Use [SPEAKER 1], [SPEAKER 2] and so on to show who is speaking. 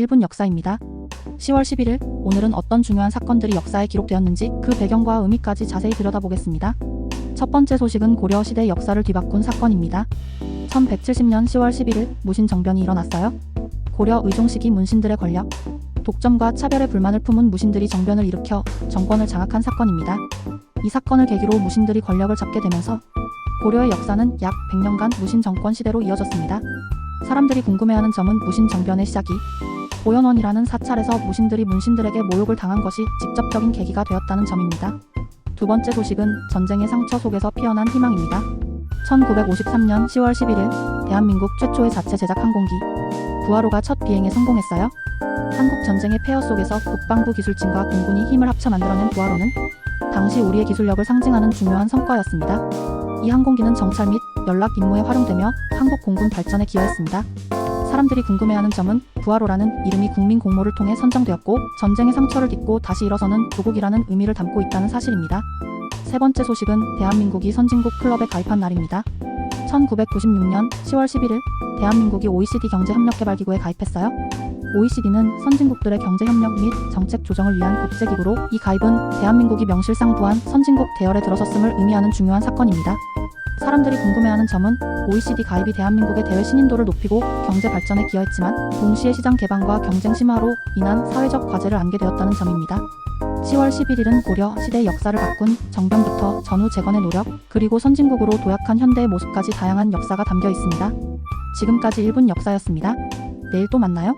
[SPEAKER 1] 1분 역사입니다. 10월 11일 오늘은 어떤 중요한 사건들이 역사에 기록되었는지 그 배경과 의미까지 자세히 들여다보겠습니다. 첫 번째 소식은 고려 시대 역사를 뒤바꾼 사건입니다. 1170년 10월 11일 무신 정변이 일어났어요. 고려 의종 시기 문신들의 권력, 독점과 차별의 불만을 품은 무신들이 정변을 일으켜 정권을 장악한 사건입니다. 이 사건을 계기로 무신들이 권력을 잡게 되면서 고려의 역사는 약 100년간 무신 정권 시대로 이어졌습니다. 사람들이 궁금해하는 점은 무신 정변의 시작이 오연원이라는 사찰에서 무신들이 문신들에게 모욕을 당한 것이 직접적인 계기가 되었다는 점입니다. 두 번째 소식은 전쟁의 상처 속에서 피어난 희망입니다. 1953년 10월 11일 대한민국 최초의 자체 제작 항공기 부하로가 첫 비행에 성공했어요. 한국 전쟁의 폐허 속에서 국방부 기술진과 공군이 힘을 합쳐 만들어낸 부하로는 당시 우리의 기술력을 상징하는 중요한 성과였습니다. 이 항공기는 정찰 및 연락 임무에 활용되며 한국 공군 발전에 기여했습니다. 사람들이 궁금해하는 점은 부하로라는 이름이 국민 공모를 통해 선정되었고 전쟁의 상처를 딛고 다시 일어서는 조국이라는 의미를 담고 있다는 사실입니다. 세 번째 소식은 대한민국이 선진국 클럽에 가입한 날입니다. 1996년 10월 11일 대한민국이 OECD 경제협력개발기구에 가입했어요. OECD는 선진국들의 경제협력 및 정책 조정을 위한 국제기구로 이 가입은 대한민국이 명실상 부한 선진국 대열에 들어섰음을 의미하는 중요한 사건입니다. 사람들이 궁금해하는 점은 OECD 가입이 대한민국의 대외 신인도를 높이고 경제 발전에 기여했지만 동시에 시장 개방과 경쟁 심화로 인한 사회적 과제를 안게 되었다는 점입니다. 10월 11일은 고려 시대의 역사를 바꾼 정변부터 전후 재건의 노력, 그리고 선진국으로 도약한 현대의 모습까지 다양한 역사가 담겨 있습니다. 지금까지 1분 역사였습니다. 내일 또 만나요.